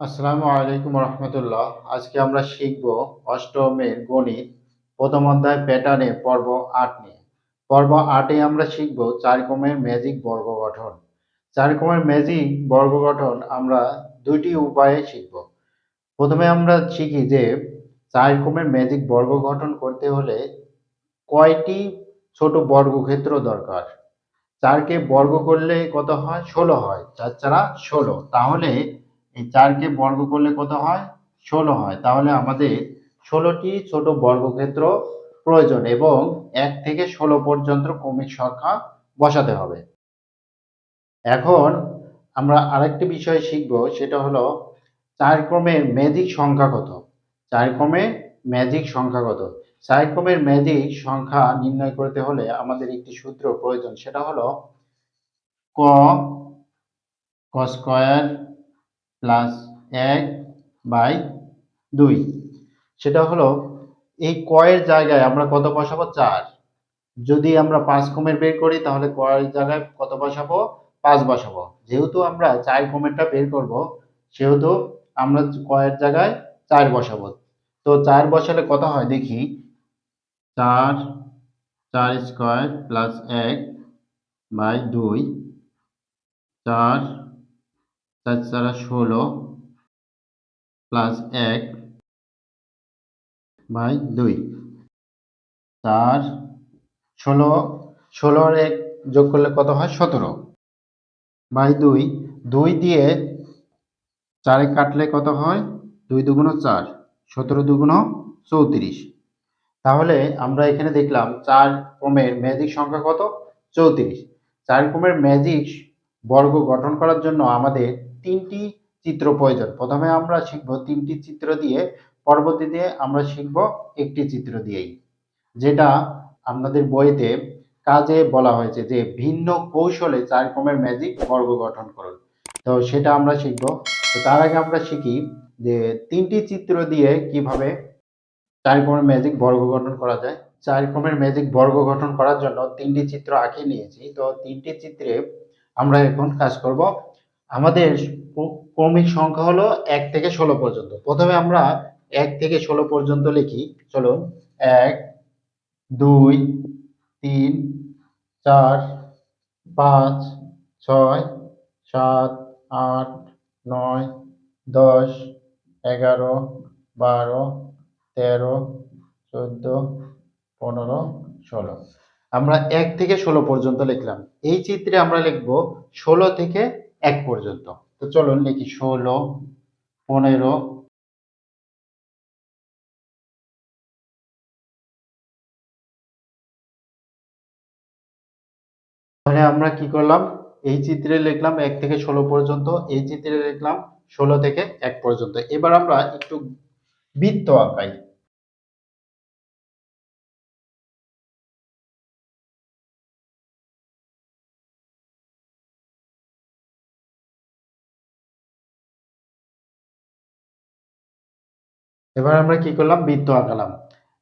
আসসালামু আলাইকুম রহমতুল্লাহ। আজকে আমরা শিখব অষ্টমের গণিত, প্রথম অধ্যায় প্যাটার্নে পর্ব আট নিয়ে। পর্ব আটে আমরা শিখব চার ক্রমের ম্যাজিক বর্গ গঠন। চার ক্রমের ম্যাজিক বর্গ গঠন আমরা দুইটি উপায়ে শিখব। প্রথমে আমরা শিখি যে চার ক্রমের ম্যাজিক বর্গ গঠন করতে হলে কয়টি ছোট বর্গক্ষেত্র দরকার? চারকে বর্গ করলে কত হয়? ষোলো হয়। চার চারা ষোলো। তাহলে এই চারকে বর্গ করলে কত হয়? ষোলো হয়। তাহলে আমাদের ষোলোটি ছোট বর্গক্ষেত্র প্রয়োজন এবং এক থেকে ষোলো পর্যন্ত ক্রমিক সংখ্যা বসাতে হবে। এখন আমরা আরেকটি বিষয় শিখব, সেটা হলো চার ক্রমের ম্যাজিক সংখ্যা কত? চার ক্রমের ম্যাজিক সংখ্যা কত? চার ক্রমের ম্যাজিক সংখ্যা নির্ণয় করতে হলে আমাদের একটি সূত্র প্রয়োজন, সেটা হলো ক ক স্কয়ার প্লাস এক বাই দুই। সেটা হলো এই কয়ের জায়গায় আমরা কত বসাবো? চার। যদি আমরা পাঁচ কমের বের করি, তাহলে কয়ের জায়গায় কত বসাবো? পাঁচ বসাবো। যেহেতু আমরা চার কমেরটা বের করব, সেহেতু আমরা কয়ের জায়গায় চার বসাবো। তো চার বসালে কত হয়? দেখি। চার চার স্কোয়ার প্লাস এক বাই দুই। চার চার চারা ষোলো প্লাস এক বাই দুই। চার ষোলো, ষোলোর এক যোগ করলে কত হয়? সতেরো। বাই দুই দুই দিয়ে চারে কাটলে কত হয়? দুই দুগুণ চার, সতেরো দুগুণ চৌত্রিশ। তাহলে আমরা এখানে দেখলাম চার ক্রমের ম্যাজিক সংখ্যা কত? চৌত্রিশ। চার ক্রমের ম্যাজিক বর্গ গঠন করার জন্য আমাদের তিনটি চিত্র প্রয়োজন। প্রথমে আমরা শিখব তিনটি চিত্র দিয়ে, পরবর্তীতে আমরা শিখব একটি চিত্র দিয়েই, যেটা আপনাদের বইতে কাজে বলা হয়েছে যে ভিন্ন কৌশলে চার ক্রমের ম্যাজিক বর্গ গঠন করুন। তো সেটা আমরা শিখব। তো তার আগে আমরা শিখি যে তিনটি চিত্র দিয়ে কীভাবে চার ক্রমের ম্যাজিক বর্গ গঠন করা যায়। চার ক্রমের ম্যাজিক বর্গ গঠন করার জন্য তিনটি চিত্র আঁকে নিয়েছি। তো তিনটি চিত্রে আমরা এখন কাজ করব। আমাদের ক্রমিক সংখ্যা হলো এক থেকে ষোলো পর্যন্ত। প্রথমে আমরা এক থেকে ষোলো পর্যন্ত লিখি। চলুন, এক, দুই, তিন, চার, পাঁচ, ছয়, সাত, আট, নয়, দশ, এগারো, বারো, তেরো, চোদ্দ, পনেরো, ষোলো। আমরা এক থেকে ষোলো পর্যন্ত লিখলাম। এই চিত্রে আমরা লিখব ষোলো থেকে এক পর্যন্ত। তো চলুন লিখি ষোলো, পনেরো, তাহলে আমরা কি করলাম? এই চিত্রে লিখলাম এক থেকে ষোলো পর্যন্ত, এই চিত্রে লিখলাম ষোলো থেকে এক পর্যন্ত। এবার আমরা একটু বৃত্ত আঁকাই। এবার আমরা কি করলাম? বৃত্ত আঁকালাম।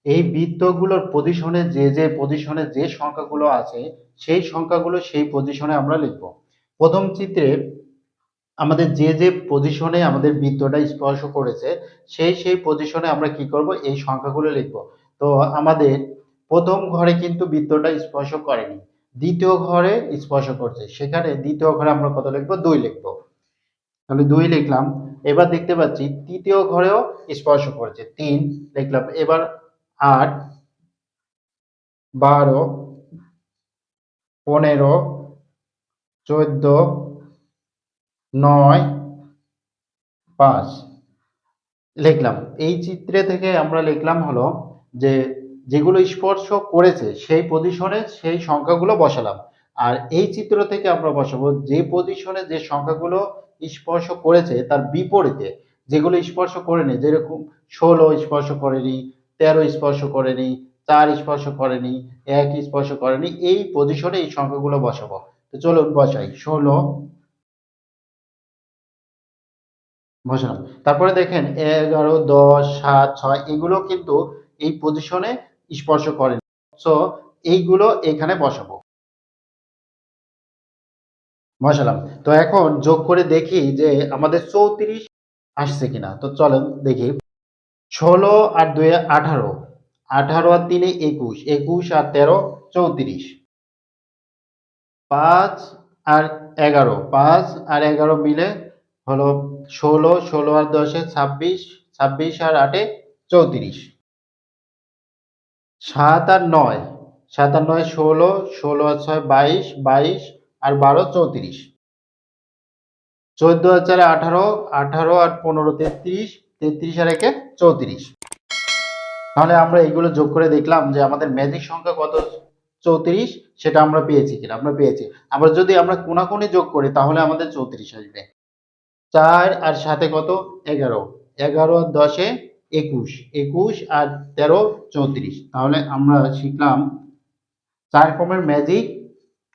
এই বৃত্তগুলোর পজিশনে যে যে পজিশনে যে সংখ্যাগুলো আছে, সেই সংখ্যাগুলো সেই পজিশনে আমরা লিখব। প্রথম চিত্রে আমাদের যে যে পজিশনে আমাদের বৃত্তটা স্পর্শ করেছে, সেই সেই পজিশনে আমরা কি করব? এই সংখ্যাগুলো লিখব। তো আমাদের প্রথম ঘরে কিন্তু বৃত্তটা স্পর্শ করেনি, দ্বিতীয় ঘরে স্পর্শ করছে। সেখানে দ্বিতীয় ঘরে আমরা কত লিখব? দুই লিখব। তাহলে দুই লিখলাম। এবার দেখতে পাচ্ছি তৃতীয় ঘরেও স্পর্শ করেছে। তিন লিখলাম এবার আট, বারো, পনেরো, চোদ্দ, নয়, পাঁচ। লিখলাম এই চিত্রে থেকে আমরা লিখলাম হলো যে যেগুলো স্পর্শ করেছে, সেই পজিশনে সেই সংখ্যাগুলো বসালাম। আর এই চিত্র থেকে আমরা বসাবো যে পজিশনে যে সংখ্যাগুলো স্পর্শ করেছে তার বিপরীতে, যেগুলো স্পর্শ করেনি, যেরকম ষোলো স্পর্শ করেনি, তেরো স্পর্শ করেনি, চার স্পর্শ করেনি, এক স্পর্শ করেনি, এই পজিশনে এই সংখ্যাগুলো বসাবো। তো চলুন বসাই, ষোলো, বসালাম। তারপরে দেখেন, এগারো, দশ, সাত, ছয়, এগুলো কিন্তু এই পজিশনে স্পর্শ করেনি। সো এইগুলো এখানে বসাবো। বসালাম তো এখন যোগ করে দেখি যে আমাদের চৌত্রিশ আসছে কিনা। তো চলেন দেখি। ষোলো আর দুই আঠারো। আঠারো আর তিনে একুশ। একুশ আর তেরো, চৌত্রিশ। পাঁচ আর এগারো। পাঁচ আর এগারো মিলে হলো ষোলো। ষোলো আর দশে ছাব্বিশ। ছাব্বিশ আর আটে চৌত্রিশ। সাত আর নয়। সাত আর নয় ষোলো। ষোলো আর ছয় বাইশ। বাইশ আর বারো চৌত্রিশ। চোদ্দ আর চারে আঠারো আঠারো আর পনেরো, তেত্রিশ তেত্রিশ আর একে চৌত্রিশ। তাহলে আমরা এগুলো যোগ করে দেখলাম যে আমাদের ম্যাজিক সংখ্যা কত? চৌত্রিশ, সেটা আমরা পেয়েছি কিনা? আমরা পেয়েছি। আবার যদি আমরা কোনাকুনি যোগ করি, তাহলে আমাদের চৌত্রিশ আসবে। চার আর সাথে কত? এগারো। এগারো আর দশে একুশ। একুশ আর তেরো, চৌত্রিশ। তাহলে আমরা শিখলাম চার ক্রমের ম্যাজিক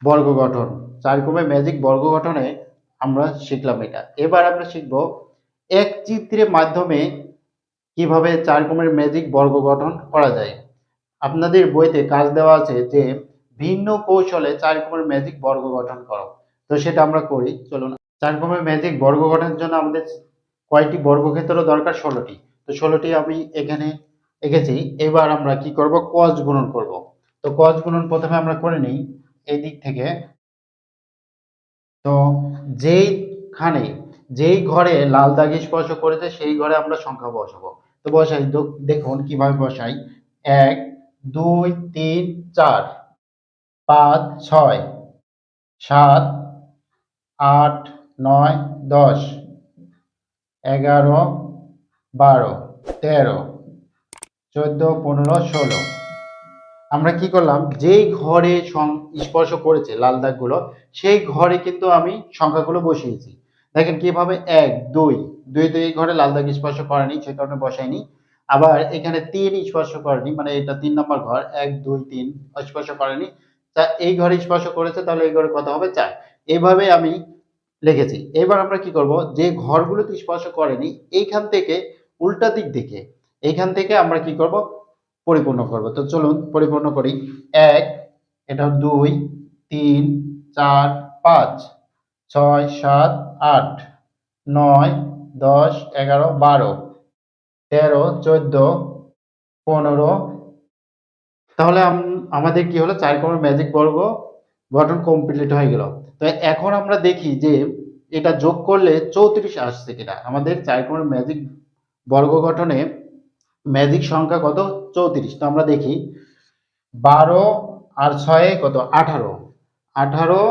বর্গ গঠন চার ক্রমের ম্যাজিক বর্গ গঠনে আমরা শিখলাম এটা। এবার আমরা শিখব এক চিত্রের মাধ্যমে কীভাবে চার ক্রমের ম্যাজিক বর্গ গঠন করা যায়। আপনাদের বইতে কাজ দেওয়া আছে যে ভিন্ন কৌশলে চার ক্রমের ম্যাজিক বর্গ গঠন করো। তো সেটা আমরা করি, চলুন। চার ক্রমের ম্যাজিক বর্গ গঠনের জন্য আমাদের কয়টি বর্গক্ষেত্র দরকার? ষোলোটি। তো ষোলোটি আমি এখানে এঁকেছি। এবার আমরা কি করব? কস গুণন করব। তো কস গুণন প্রথমে আমরা করে নিই এই দিক থেকে। তো যেইখানে, যেই ঘরে লাল দাগ স্পর্শ করেছে সেই ঘরে আমরা সংখ্যা বসাবো। তো বসাই দেখুন কীভাবে বসাই। এক, দুই, তিন, চার, পাঁচ, ছয়, সাত, আট, নয়, দশ, এগারো, বারো, তেরো, চোদ্দ, পনেরো, ষোলো। আমরা কি করলাম? যেই ঘরে স্পর্শ করেছে লাল দাগগুলো, সেই ঘরে কিন্তু আমি সংখ্যাগুলো বসিয়েছি। দেখেন কীভাবে এক, দুই দুই দুই ঘরে লাল দাগ স্পর্শ করেনি, সে কারণে বসাইনি আবার এখানে তিন স্পর্শ করেনি মানে এটা তিন নম্বর ঘর, এক, দুই, তিন স্পর্শ করেনি। তা এই ঘরে স্পর্শ করেছে, তাহলে এই ঘরে কত হবে? চার। এইভাবে আমি লিখেছি। এবার আমরা কি করব? যে ঘরগুলোতে স্পর্শ করেনি, এইখান থেকে উল্টা দিক দেখে এইখান থেকে আমরা কি করব? পরিপূর্ণ করব। তো চলুন পরিপূর্ণ করি। এক, এটা দুই, তিন, চার, পাঁচ, ছয়, সাত, আট, নয়, দশ, এগারো, বারো, তেরো, চোদ্দ, পনেরো। তাহলে আমাদের কি হলো? চার কোণের ম্যাজিক বর্গ, গঠন কমপ্লিট হয়ে গেল। তো এখন আমরা দেখি যে এটা যোগ করলে চৌত্রিশ আসছে কিনা। আমাদের চার কোণের ম্যাজিক বর্গ গঠনে ম্যাজিক সংখ্যা কত? চৌত্রিশ। তো আমরা দেখি, বারো আর ছয়ে কত? আঠারো। আঠারো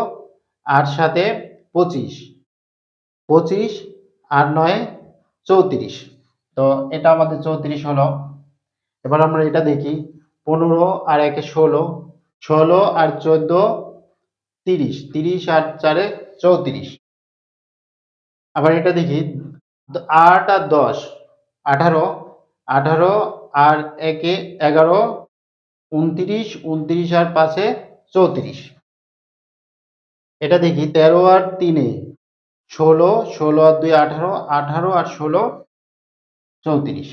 আর সাথে পঁচিশ। পঁচিশ আর নয়, চৌত্রিশ। তো এটা আমাদের চৌত্রিশ হলো। এবার আমরা এটা দেখি, পনেরো আর একে ষোলো। ষোলো আর চোদ্দ, তিরিশ। তিরিশ আর চারে চৌত্রিশ। আবার এটা দেখি, আট আর দশ, আঠারো আঠারো আর একে এগারো, উনত্রিশ উনত্রিশ আর পাঁচে চৌত্রিশ। এটা দেখি, তেরো আর তিনে, ষোলো ষোলো আর দুই আঠারো আঠারো আর ষোলো, চৌত্রিশ।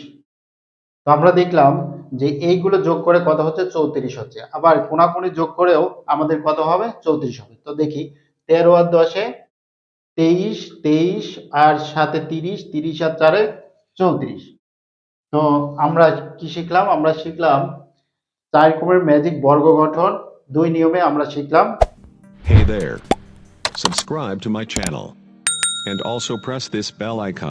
তো আমরা দেখলাম যে এইগুলো যোগ করে কত হচ্ছে? চৌত্রিশ হচ্ছে। আবার কোনাকুনি যোগ করেও আমাদের কত হবে? চৌত্রিশ হবে। তো দেখি, তেরো আর দশে তেইশ তেইশ আর সাথে তিরিশ তিরিশ আর চারে চৌত্রিশ। তো আমরা কি শিখলাম আমরা শিখলাম চার রকমের ম্যাজিক বর্গ গঠন দুই নিয়মে আমরা শিখলাম Hey there. Subscribe to my channel. And also press this bell icon.